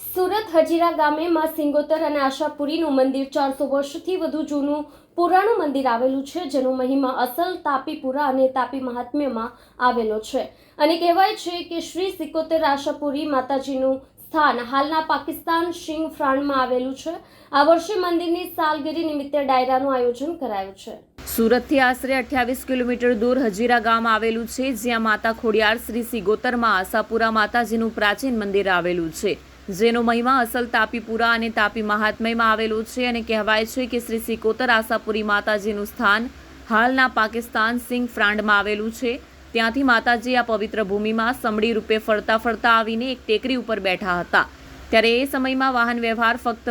સુરત હજીરા ગામે માં સિંગોતર અને આશાપુરીનું મંદિર ચારસો વર્ષથી વધુ જૂનું પુરાણું મંદિર આવેલું છે, જેનો મહિમા અસલ તાપીપુરા અને તાપી મહાત્મ્યમાં આવેલો છે. અને કહેવાય છે કે શ્રી સિકોતેર આશાપુરી માતાજીનું સ્થાન હાલના પાકિસ્તાન શિંગ ફ્રાન્ડમાં આવેલું છે. આ વર્ષે મંદિરની સાલગીરી નિમિત્તે ડાયરાનું આયોજન કરાયું છે. સુરતથી આશરે અઠ્યાવીસ કિલોમીટર દૂર હજીરા ગામ આવેલું છે, જ્યાં માતા ખોડિયાર શ્રી સિગોતરમાં આશાપુરા માતાજીનું પ્રાચીન મંદિર આવેલું છે. જેનો મહિમા અસલ તાપીપુરા અને તાપી મહાત્મયમાં આવેલું છે અને કહેવાય છે કે શ્રી સિકોતર આશાપુરી માતાજીનું સ્થાન હાલના પાકિસ્તાન સિંગ ફ્રાન્ડમાં આવેલું છે. ત્યાંથી માતાજી આ પવિત્ર ભૂમિમાં સમડી રૂપે ફરતા ફરતા આવીને એક ટેકરી ઉપર બેઠા હતા. ત્યારે એ સમયમાં વાહન વ્યવહાર ફક્ત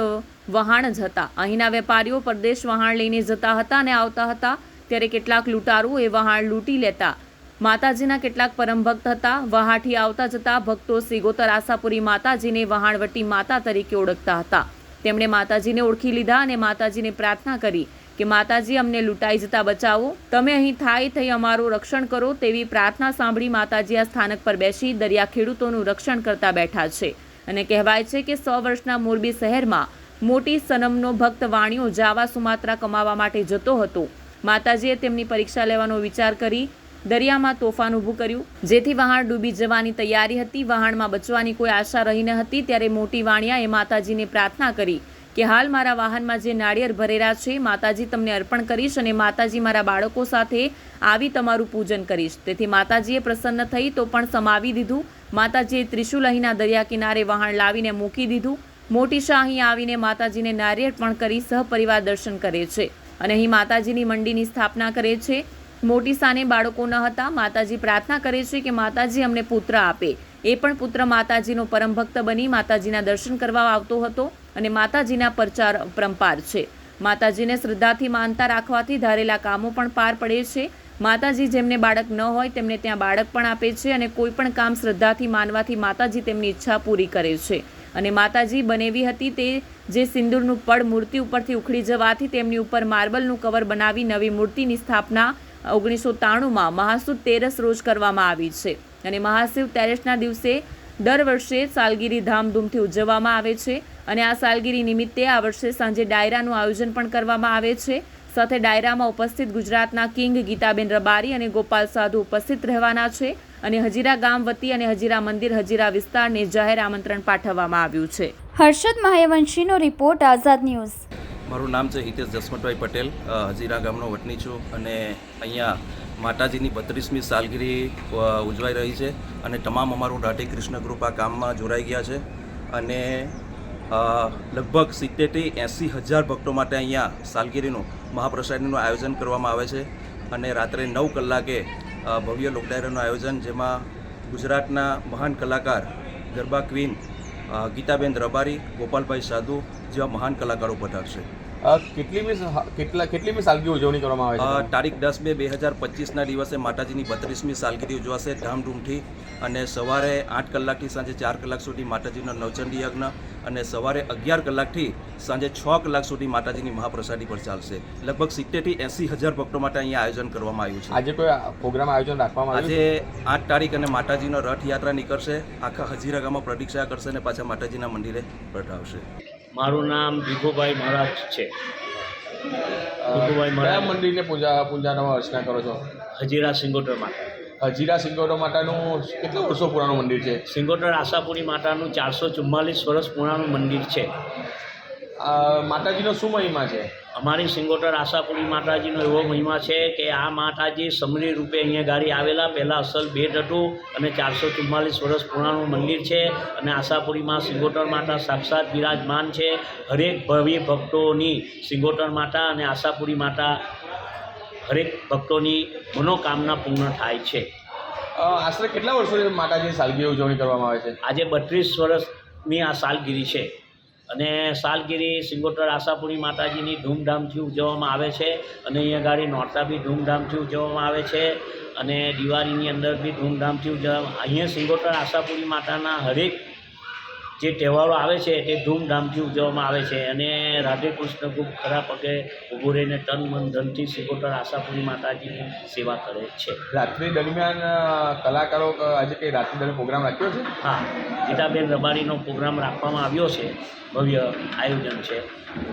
વહાણ જ હતા. અહીંના વેપારીઓ પરદેશ વહાણ લઈને જતા હતા અને આવતા હતા. ત્યારે કેટલાક લૂંટારું એ વહાણ લૂંટી લેતા માતાજીના કેટલાક પરમ ભક્ત હતા. વહાથી આવતા જતા ભક્તો સિગોતર આશાપુરી માતાજીને વહાણવટી માતા તરીકે ઓળખતા હતા. તેમણે માતાજીને ઓળખી લીધા અને માતાજીને પ્રાર્થના કરી કે, માતાજી, અમને લૂંટાઈ જતા બચાવો. તમે અહીં થાય થઈ અમારું રક્ષણ કરો. તેવી પ્રાર્થના સાંભળી માતાજી આ સ્થાનક પર બેસી દરિયા ખેડૂતોનું રક્ષણ કરતા બેઠા છે અને કહેવાય છે કે સો વર્ષના મોરબી શહેરમાં મોટી સનમનો ભક્ત વાણીઓ જાવા સુમાત્રા કમાવા માટે જતો હતો. માતાજીએ તેમની પરીક્ષા લેવાનો વિચાર કરી દરિયામાં તોફાન ઊભું કર્યું. જેથી વહાણ ડૂબી જવાની તૈયારી હતી. વહાણમાં બચવાની કોઈ આશા રહી ન હતી. ત્યારે મોટી વાણિયાએ માતાજીને પ્રાર્થના કરી કે, હાલ મારા વાહનમાં જે નાળિયેર ભરેલા છે, માતાજી તમને અર્પણ કરીશ અને માતાજી મારા બાળકો સાથે આવી તમારું પૂજન કરીશ. તેથી માતાજીએ પ્રસન્ન થઈ તો પણ સમાવી દીધું. માતાજીએ ત્રિશુલ અહીંના દરિયા કિનારે વહાણ લાવીને મૂકી દીધું. મોટી અહીં આવીને માતાજીને નાળિયેર પણ કરી સહપરિવાર દર્શન કરે છે અને અહીં માતાજીની મંડીની સ્થાપના કરે છે. મોટી સાને બાળકો ન હતા. માતાજી પ્રાર્થના કરે છે કે માતાજી અમને પુત્ર આપે. એ પણ પુત્ર માતાજીનો પરમ ભક્ત બની માતાજીના દર્શન કરવા આવતો હતો અને માતાજીના પરચાર પરંપાર છે. માતાજીને શ્રદ્ધાથી માનતા રાખવાથી ધારેલા કામો પણ પાર પડે છે. માતાજી જેમને બાળક ન હોય તેમને ત્યાં બાળક પણ આપે છે અને કોઈ પણ કામ શ્રદ્ધાથી માનવાથી માતાજી તેમની ઈચ્છા પૂરી કરે છે. અને માતાજી બનેવી હતી તે જે સિંદૂરનું પડ મૂર્તિ ઉપરથી ઉખડી જવાથી તેમની ઉપર માર્બલનું કવર બનાવી નવી મૂર્તિની સ્થાપના ઓગણીસો ત્રાણુંમાં મહાસુદ તેરસ રોજ કરવામાં આવી છે અને મહાશિવ તેરસના દિવસે દર વર્ષે સાલગીરી ધામધૂમથી ઉજવવામાં આવે છે અને આ સાલગીરી નિમિત્તે આ વર્ષે સાંજે ડાયરાનું આયોજન પણ કરવામાં આવે છે. સાથે ડાયરામાં ઉપસ્થિત ગુજરાતના કિંગ ગીતાબેન રબારી અને ગોપાલ સાધુ ઉપસ્થિત રહેવાના છે અને હજીરા ગામ વતી અને હજીરા મંદિર, હજીરા વિસ્તારને જાહેર આમંત્રણ પાઠવવામાં આવ્યું છે. હર્ષદ મહાયવંશીનો રિપોર્ટ આઝાદ ન્યૂઝ. મારું નામ છે હિતેશ જસવંતભાઈ પટેલ. હજીરા ગામનો વતની છું અને અહીંયા માતાજીની બત્રીસમી સાલગીરી ઉજવાઈ રહી છે અને તમામ અમારું રાધે કૃષ્ણ ગ્રુપ આ કામમાં જોડાઈ ગયા છે અને લગભગ સિત્તેરથી એંસી હજાર ભક્તો માટે અહીંયા સાલગીરીનું મહાપ્રસાદીનું આયોજન કરવામાં આવે છે અને રાત્રે નવ કલાકે ભવ્ય લોકડાયરાનું આયોજન જેમાં ગુજરાતના મહાન કલાકાર ગરબા ક્વીન ગીતાબેન રબારી, ગોપાલભાઈ સાધુ જેવા મહાન કલાકારો પધારશે. કેટલીમી કેટલા કેટલીમી સાલગી ઉજવણી કરવામાં આવે છે? તારીખ દસ બે બે હજાર પચીસના દિવસે માતાજીની બત્રીસમી સાલગીરી ઉજવાશે ધામધૂમથી અને સવારે આઠ કલાકથી સાંજે ચાર કલાક સુધી માતાજીનો નવચંડી યજ્ઞ અને સવારે અગિયાર કલાકથી સાંજે છ કલાક સુધી માતાજીની મહાપ્રસાદી પર ચાલશે. લગભગ સિત્તેરથી એંસી હજાર ભક્તો માટે અહીંયા આયોજન કરવામાં આવ્યું છે. આજે કોઈ પ્રોગ્રામ આયોજન રાખવામાં આજે આઠ તારીખ અને માતાજીનો રથયાત્રા નીકળશે. આખા હજીરા ગામમાં પ્રદીક્ષા કરશે અને પાછા માતાજીના મંદિરે પ્રઠાવશે મારું નામ ભીખુભાઈ મહારાજ છે. ભીખુભાઈ કયા મહારાજ. મંદિરને પૂજા પૂજાનો અર્ચના કરો છો? હજીરા સિંગોટર માતા. હજીરા સિંગોટો માતાનું કેટલા વર્ષો પુરાણું મંદિર છે? સિંગોટર આશાપુરી માતાનું ચારસો ચુમ્માલીસ વર્ષ પુરાણું મંદિર છે. માતાજીનો શું મહિમા છે? અમારી સિંગોટર આશાપુરી માતાજીનો એવો મહિમા છે કે આ માતાજી સમરી રૂપે અહીંયા ગાડી આવેલા. પહેલાં અસલ બેટ હતું અને ચારસો ચુમ્માલીસ વર્ષ પુરાણું મંદિર છે અને આશાપુરીમાં સિંગોટર માતા સાક્ષાત બિરાજમાન છે. હરેક ભવ્ય ભક્તોની સિંગોટર માતા અને આશાપુરી માતા હરેક ભક્તોની મનોકામના પૂર્ણ થાય છે. આશરે કેટલા વર્ષોથી માતાજીની સાલગીરી ઉજવણી કરવામાં આવે છે? આજે બત્રીસ વર્ષની આ સાલગીરી છે. અને સાલગીરી સિંગોટર આશાપુરી માતાજીની ધૂમધામથી ઉજવવામાં આવે છે. અને અહીંયા ગાડી નોરતા બી ધૂમધામથી ઉજવવામાં આવે છે. અને દિવાળીની અંદર બી ધૂમધામથી ઉજવવામાં અહીંયા સિંગોટર આશાપુરી માતાના હરેક જે તહેવારો આવે છે એ ધૂમધામથી ઉજવવામાં આવે છે. અને રાધે કૃષ્ણ ખૂબ ખરા પગે ઊભું રહીને તન મન ધનથી સિકોતર આશાપુરી માતાજીની સેવા કરે છે. રાત્રિ દરમિયાન કલાકારો આજે કંઈ રાત્રિ દરમિયાન પ્રોગ્રામ રાખ્યો છે? હા ગીતાબેન રબારીનો પ્રોગ્રામ રાખવામાં આવ્યો છે. ભવ્ય આયોજન છે.